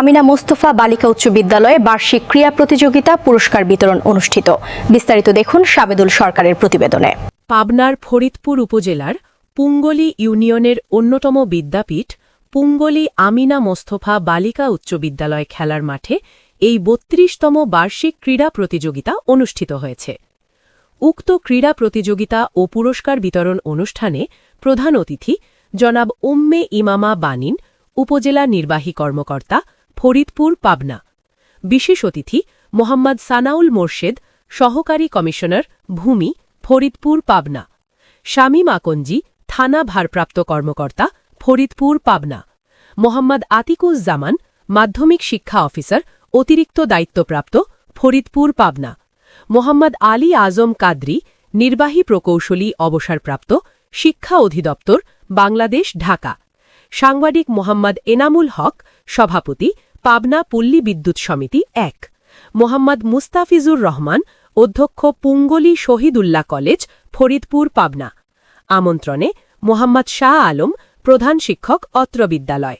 আমিনা মোস্তফা বালিকা উচ্চ বিদ্যালয়ে বার্ষিক ক্রীড়া প্রতিযোগিতা পুরস্কার বিতরণ অনুষ্ঠিত। বিস্তারিত দেখুন সাবেদুল সরকারের প্রতিবেদনে। পাবনার ফরিদপুর উপজেলার পুঙ্গলি ইউনিয়নের অন্যতম বিদ্যাপীঠ পুঙ্গলি আমিনা মোস্তফা বালিকা উচ্চ বিদ্যালয় খেলার মাঠে এই বত্রিশতম বার্ষিক ক্রীড়া প্রতিযোগিতা অনুষ্ঠিত হয়েছে। উক্ত ক্রীড়া প্রতিযোগিতা ও পুরস্কার বিতরণ অনুষ্ঠানে প্রধান অতিথি জনাব উম্মে ইমামা বানিন, উপজেলা নির্বাহী কর্মকর্তা ফরিদপুর, পাবনা। বিশেষ অতিথি মোহাম্মদ সানাউল মোর্শেদ, সহকারী কমিশনার ভূমি, ফরিদপুর, পাবনা। শামীম আকঞ্জি থানা ভারপ্রাপ্ত কর্মকর্তা, ফরিদপুর, পাবনা। মোহাম্মদ আতিকুজ্জামান, মাধ্যমিক শিক্ষা অফিসার, অতিরিক্ত দায়িত্বপ্রাপ্ত, ফরিদপুর, পাবনা। মোহাম্মদ আলী আজম কাদরি, নির্বাহী প্রকৌশলী অবসরপ্রাপ্ত, শিক্ষা অধিদপ্তর, বাংলাদেশ, ঢাকা। সাংবাদিক মোহাম্মদ এনামুল হক, সভাপতি পাবনা পল্লী বিদ্যুৎ সমিতি এক। মোহাম্মদ মুস্তাফিজুর রহমান, অধ্যক্ষ পুঙ্গলি শহীদুল্লাহ কলেজ, ফরিদপুর, পাবনা। আমন্ত্রণে মোহাম্মদ শাহ আলম, প্রধান শিক্ষক, অত্র বিদ্যালয়।